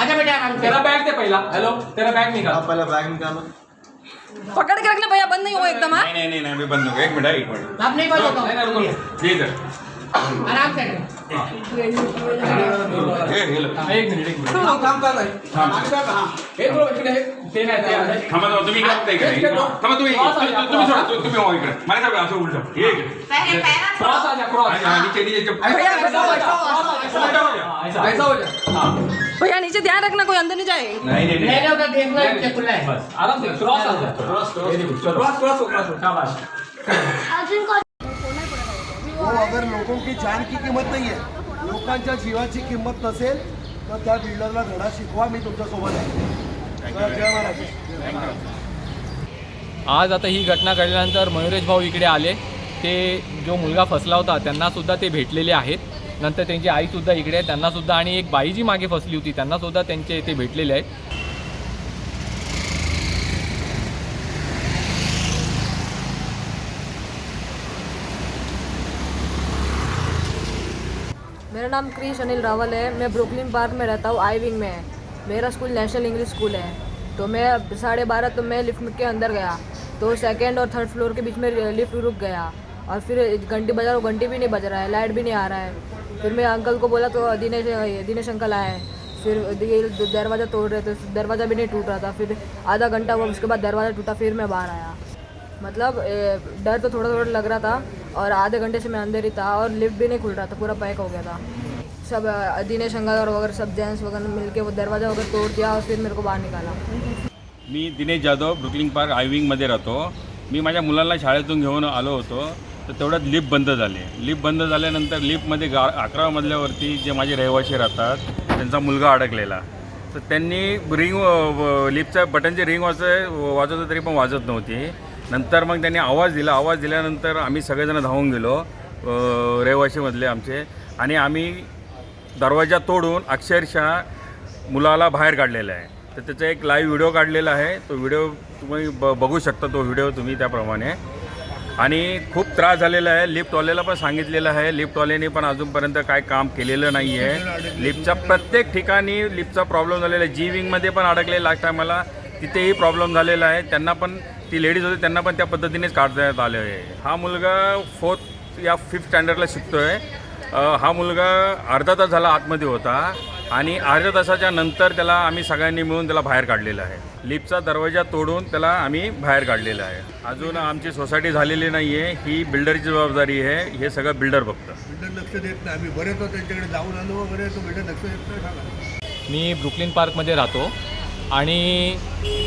आजा बेटा आराम से तेरा बैग दे पहिला. हॅलो तेरा बैग निकाल. आप पहले बैग निकालो. पकड़ के रखना भैया बंद नहीं हो एकदम हाँ? नहीं नहीं नहीं अभी बंद हो गया एक मिनट एक मिनट. आप नहीं बोल होता। सर आराम से हे, हे लो. हा, एक मिनिट एक मिनिट थांब थांब चालू आहे हे bro, इकडे हे. ते नाही ते आहे. थांबा थांबा, तुम्ही इकडे बघता इकडे थांबा तुम्ही Cross आ जा, तुम्ही तुम्ही सोडा cross. तु- तुम्ही हो इकडे मला सांगा असं उलट हे इकडे. Cross आ जा, cross. आणि- आणि नीचे भैया ऐसा हो जा, ऐसा हो जा. हा, हो हा. नीचे ध्यान रखना कोई अंदर नहीं जाए नाही नाही नहीं नाही नहीं उधर देखना है खुला है बस आराम से क्रॉस आ जा क्रॉस व्हेरी गुड चलो क्रॉस क्रॉस हो, क्रॉस हो. शाबाश तो अगर लोगों की जान की किंमत नाही आहे लोकांच्या जीवाची किंमत नसेल तर त्या बिल्डरला धडा शिकवा मी तुमच्यासोबत आहे. आज आता ही घटना घडल्यानंतर मयुरेश भाऊ इकडे आले. ते जो मुलगा फसला होता त्यांना सुद्धा ते भेटलेले आहेत. नंतर त्यांची आईसुद्धा इकडे आहे त्यांना सुद्धा आणि एक बाई जी मागे फसली होती त्यांना सुद्धा त्यांचे ते भेटलेले आहेत. मेरा नाम क्रिश अनिल रावल है। मैं ब्रुकलिन पार्क में रहता हूँ, आई विंग में। है मेरा स्कूल नेशनल इंग्लिश स्कूल है। तो मैं साढ़े बारह तो मैं लिफ्ट के अंदर गया। तो सेकेंड और थर्ड फ्लोर के बीच में लिफ्ट रुक गया। और फिर घंटी बजा रहा घंटी भी नहीं बज रहा है लाइट भी नहीं आ रहा है। फिर मैं अंकल को बोला तो दिनेश दिनेश अंकल आए फिर दरवाज़ा तोड़ रहे थे, दरवाज़ा भी नहीं टूट रहा था। फिर आधा घंटा हुआ, उसके बाद दरवाज़ा टूटा, फिर मैं बाहर आया। मतलब ए, डर तो थोड़ा थोड़ा लग रहा था और आधे घंटे से मैं अंदर ही था और लिफ्ट भी नहीं खुल रहा था पूरा पैक हो गया था। सब दिनेश अंगावर वगैरह सब जेंट्स वगैरह मिलके वो दरवाज़ा वगैरह तोड़ दिया और फिर मेरे को बाहर निकाला। मी दिनेश जाधव ब्रुकलिंग पार्क आयविंगमध्ये राहतो. मी माझ्या मुलांना शाळेतून घेऊन आलो होतो. तर तेवढ्यात लिफ्ट बंद झाले. लिफ्ट बंद झाल्यानंतर लिफ्टमध्ये गा अकरा मजल्यावरती जे माझे रहिवासी राहतात त्यांचा मुलगा अडकलेला. तर त्यांनी रिंग लिफ्टचं बटनचे रिंग वाज वाजवतं तरी पण वाजत नव्हती. नंतर मग त्यांनी आवाज दिला. आवाज दिल्यानंतर आम्ही सगळेजण धावून गेलो. रहिवाशीमधले आमचे. आणि आम्ही दरवाजा तोडून अक्षरशः मुलाला बाहेर काढलेला आहे. तर त्याचा एक लाईव्ह व्हिडिओ काढलेला आहे. तो व्हिडिओ तुम्ही ब बघू शकता तो व्हिडिओ तुम्ही त्याप्रमाणे. आणि खूप त्रास झालेला आहे. लिफ्टवाल्याला पण सांगितलेलं आहे. लिफ्टवाल्याने पण अजूनपर्यंत काय काम केलेलं नाही आहे लिफ्टच्या प्रत्येक ठिकाणी लिफ्टचा प्रॉब्लेम झालेला आहे. जी विंगमध्ये पण अडकले लास्ट टायमाला तिथेही प्रॉब्लेम झालेला आहे. त्यांना पण ती लेडीज होती त्यांना पण त्या पद्धतीनेच काढण्यात आले आहे हा मुलगा फोर्थ या फिफ्थ स्टँडर्डला शिकतो आहे हा मुलगा अर्धा तास झाला आतमध्ये होता आणि अर्ध्या तासाच्या नंतर त्याला आम्ही सगळ्यांनी मिळून त्याला बाहेर काढलेला आहे. लिफ्टचा दरवाजा तोडून त्याला आम्ही बाहेर काढलेला आहे. अजून आमची सोसायटी झालेली नाही आहे ही बिल्डरची जबाबदारी आहे. हे सगळं बिल्डर बघतं. बिल्डर लक्ष देत नाही. आम्ही बरेच होतो त्यांच्याकडे जाऊन आलो. वगैरे तो बिल्डर लक्ष देत नाही. मी ब्रुकलिन पार्कमध्ये राहतो. आणि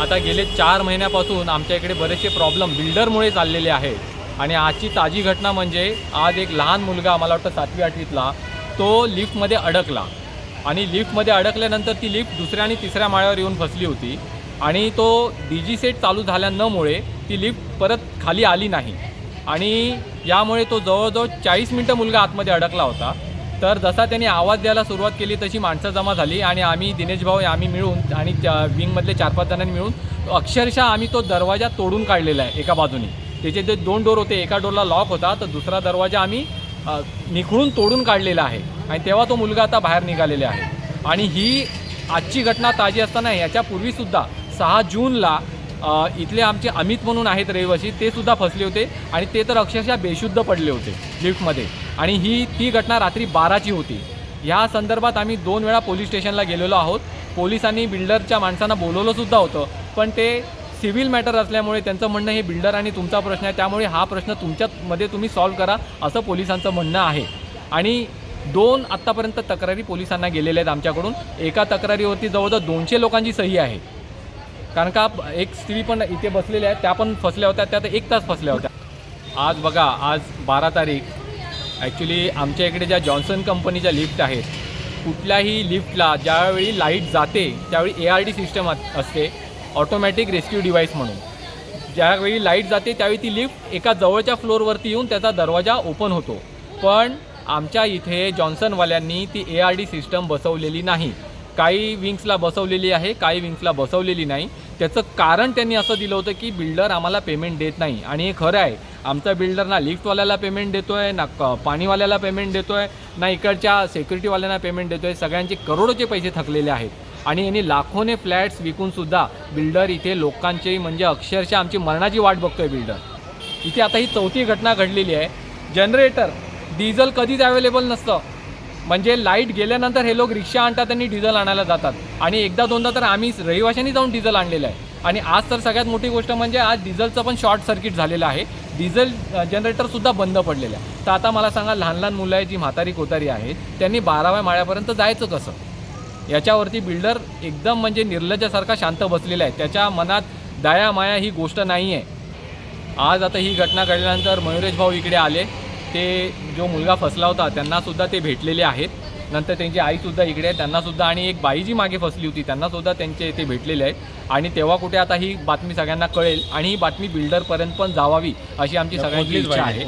आता गेले चार महिन्यापासून आमच्या इकडे बरेचसे प्रॉब्लेम बिल्डरमुळे चाललेले आहेत. आणि आजची ताजी घटना म्हणजे आज एक लहान मुलगा मला वाटतं सातवी आठवीतला तो लिफ्टमध्ये अडकला. आणि लिफ्टमध्ये अडकल्यानंतर ती लिफ्ट दुसऱ्या आणि तिसऱ्या माळ्यावर येऊन फसली होती. आणि तो डीजी सेट चालू झाल्यानमुळे ती लिफ्ट परत खाली आली नाही. आणि यामुळे तो जवळजवळ चाळीस मिनटं मुलगा आतमध्ये अडकला होता. तर जसा त्यांनी आवाज द्यायला सुरुवात केली तशी माणसं जमा झाली आणि आम्ही दिनेश भाऊ आम्ही मिळून आणि विंगमधले चार पाच जणांनी मिळून अक्षरशः आम्ही तो दरवाजा तोडून काढलेला आहे एका बाजूने. त्याचे जे दोन डोर होते एका डोरला लॉक होता तर दुसरा दरवाजा आम्ही निखळून तोडून काढलेला आहे. आणि तेव्हा तो मुलगा आता बाहेर निघालेला आहे. आणि ही आजची घटना ताजी असताना याच्यापूर्वीसुद्धा सहा जूनला इथले आमचे अमित म्हणून आहेत रहिवासी ते सुद्धा फसले होते आणि ते तर अक्षरशः बेशुद्ध पडले होते लिफ्टमध्ये. आणि ही ती घटना रात्री बाराची होती. ह्या संदर्भात आम्ही दोन वेळा पोलीस स्टेशनला गेलेलो आहोत. पोलिसांनी बिल्डरच्या माणसांना बोलवलं सुद्धा होतं पण ते सिव्हिल मॅटर असल्यामुळे त्यांचं म्हणणं हे बिल्डर आणि तुमचा प्रश्न आहे त्यामुळे हा प्रश्न तुमच्यामध्ये तुम्ही सॉल्व्ह करा असं पोलिसांचं म्हणणं आहे. आणि दोन आत्तापर्यंत तक्रारी पोलिसांना गेलेल्या आहेत आमच्याकडून. एका तक्रारीवरती जवळजवळ दोनशे लोकांची सही आहे. कारण का एक स्त्री पण इथे बसलेल्या आहेत त्या पण फसल्या होत्या त्या तर एक तास फसल्या होत्या. आज बघा आज बारा तारीख. ॲक्च्युली आमच्या इकडे ज्या जॉन्सन कंपनीच्या लिफ्ट आहेत कुठल्याही लिफ्टला ज्यावेळी लाइट जाते त्यावेळी ए आर डी सिस्टम असते ऑटोमॅटिक रेस्क्यू डिव्हाइस म्हणून. ज्यावेळी लाइट जाते त्यावेळी ती लिफ्ट एका जवळच्या फ्लोअरवरती येऊन त्याचा दरवाजा ओपन होतो. पण आमच्या इथे जॉन्सनवाल्यांनी ती ए आर डी सिस्टम बसवलेली नाही. काही विंग्सला बसवलेली आहे काही विंग्सला बसवलेली नाही. त्याचं कारण त्यांनी असं दिलं होतं की बिल्डर आम्हाला पेमेंट देत नाही. आणि हे खरं आहे आमचा बिल्डर ना लिफ्टवाल्याला पेमेंट देतो आहे ना क पाणीवाल्याला पेमेंट देतो आहे ना इकडच्या सेक्युरिटीवाल्यांना पेमेंट देतो आहे सगळ्यांचे करोडोचे पैसे थकलेले आहेत. आणि यांनी लाखोने फ्लॅट्स विकूनसुद्धा बिल्डर इथे लोकांचे म्हणजे अक्षरशः आमची मरणाची वाट बघतोय बिल्डर इथे आता ही चौथी घटना घडलेली आहे. जनरेटर डिझेल कधीच अवेलेबल नसतं. म्हणजे लाइट गेल्यानंतर हे लोक रिक्षा आणतात आणि डिझेल आणायला जातात. आणि एकदा दोनदा तर आम्ही रहिवाशांनी जाऊन डिझेल आणलेलं आहे. आणि आज तर सगळ्यात मोठी गोष्ट म्हणजे आज डिझेलचं पण शॉर्ट सर्किट झालेलं आहे. डिझेल जनरेटरसुद्धा बंद पडलेलं आहे. तर आता मला सांगा लहान लहान मुलं आहे जी म्हातारी कोतारी आहेत त्यांनी बाराव्या माळ्यापर्यंत जायचं कसं? याच्यावरती बिल्डर एकदम म्हणजे निर्लज्जासारखा शांत बसलेला आहे. त्याच्या मनात दया माया ही गोष्ट नाही आहे आज आता ही घटना घडल्यानंतर मयुरेश भाऊ इकडे आले. ते जो मुलगा फसला होता त्यांनासुद्धा ते भेटलेले आहेत नंतर त्यांची आईसुद्धा इकडे आहे त्यांनासुद्धा आणि एक बाई जी मागे फसली होती त्यांनासुद्धा त्यांचे ते भेटलेले आहेत आणि तेव्हा कुठे आता ही बातमी सगळ्यांना कळेल आणि ही बातमी बिल्डरपर्यंत पण जावावी अशी आमची सगळ्यांची इच्छा. आहे